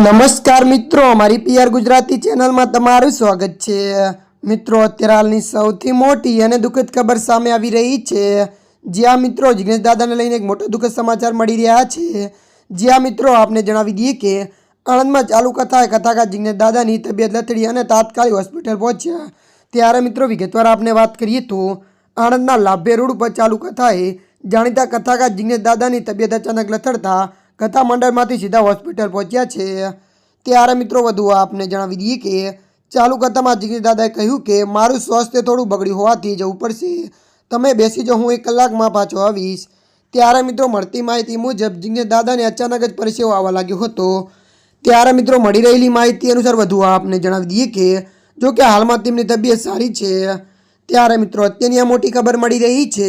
નમસ્કાર મિત્રો, અમારી પીઆર ગુજરાતી ચેનલમાં તમારું સ્વાગત છે. મિત્રો, અત્યારે હાલની સૌથી મોટી અને દુઃખદ ખબર સામે આવી રહી છે. જ્યાં મિત્રો, જિગ્નેશ દાદાને લઈને એક મોટો દુઃખદ સમાચાર મળી રહ્યા છે. જ્યાં મિત્રો, આપને જણાવી દઈએ કે આણંદમાં ચાલુ કથાએ કથાકાર જિગ્નેશ દાદાની તબિયત લથડી અને તાત્કાલિક હોસ્પિટલ પહોંચ્યા. ત્યારે મિત્રો, વિગતવાર આપને વાત કરીએ તો, આણંદના લાભે રોડ ઉપર ચાલુ કથાએ જાણીતા કથાકાર જિગ્નેશ દાદાની તબિયત અચાનક લથડતા કથા મંડળમાંથી સીધા હોસ્પિટલ પહોંચ્યા છે. ત્યારે મિત્રો વધુ આપને જણાવી દઈએ કે ચાલુ કથામાં જિગ્નેશ દાદાએ કહ્યું કે મારું સ્વાસ્થ્ય થોડું બગડ્યું હોવાથી જવું પડશે. તમે બેસી જાઓ, હું એક કલાકમાં પાછો આવીશ. ત્યારે મિત્રો મળતી માહિતી મુજબ જિગ્નેશ દાદાને અચાનક જ પરસેવો આવવા લાગ્યો હતો. ત્યારે મિત્રો મળી રહેલી માહિતી અનુસાર વધુ આપને જણાવી દઈએ કે જો કે હાલમાં તેમની તબિયત સારી છે. ત્યારે મિત્રો અત્યારની આ મોટી ખબર મળી રહી છે.